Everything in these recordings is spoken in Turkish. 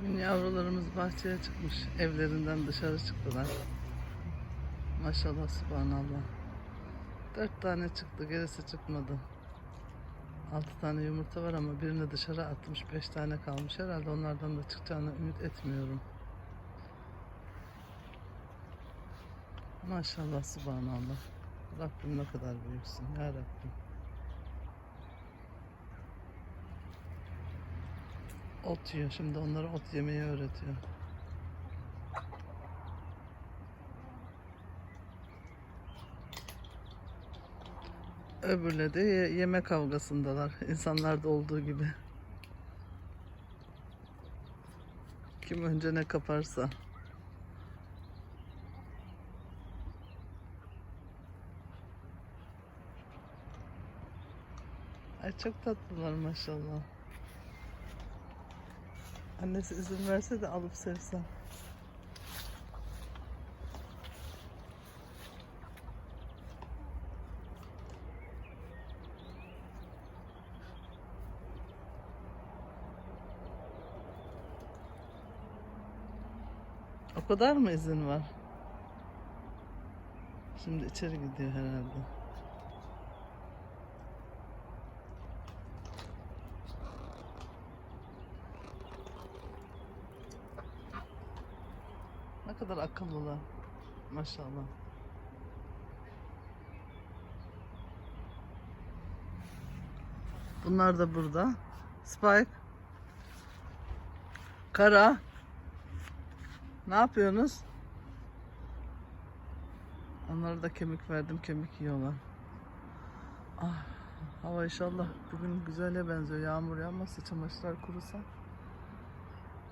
Bugün yavrularımız bahçeye çıkmış. Evlerinden dışarı çıktılar. Maşallah subhanallah. Dört tane çıktı, gerisi çıkmadı. Altı tane yumurta var ama birini dışarı atmış. Beş tane kalmış. Herhalde onlardan da çıkacağını ümit etmiyorum. Maşallah subhanallah. Rabbim ne kadar büyüksün ya Rabbim. Ot yiyor. Şimdi onlara ot yemeyi öğretiyor. Öbürle de ye- yeme kavgasındalar. İnsanlarda olduğu gibi. Kim önce ne kaparsa. Ay çok tatlılar maşallah. Annesi izin verse de alıp sevsem. O kadar mı izin var? Şimdi içeri gidiyor herhalde. Ne kadar akıllılar. Maşallah. Bunlar da burada. Spike. Kara. Ne yapıyorsunuz? Onlara da kemik verdim. Kemik yiyorlar. Ah, hava inşallah bugün güzele benziyor. Yağmur yağmazsa çamaşırlar kurusa.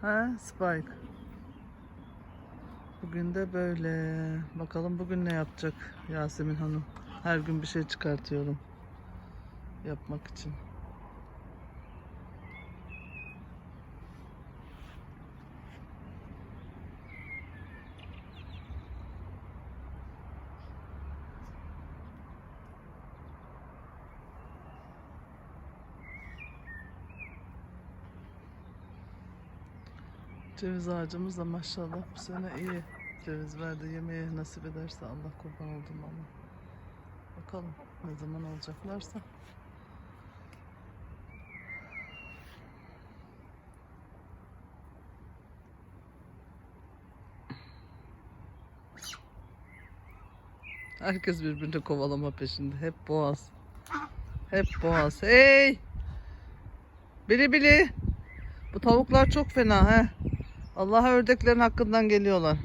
He, Spike. Bugün de böyle. Bakalım bugün ne yapacak Yasemin Hanım. Her gün bir şey çıkartıyorum. Yapmak için. Ceviz ağacımız da maşallah bu sene iyi. Ceviz verdi yemeye nasip ederse Allah kurban oldum ama. Bakalım ne zaman olacaklarsa. Herkes birbirini kovalama peşinde. Hep boğaz. Hep boğaz. Hey! Bili bili. Bu tavuklar çok fena he. Allah'a ördeklerin hakkından geliyorlar.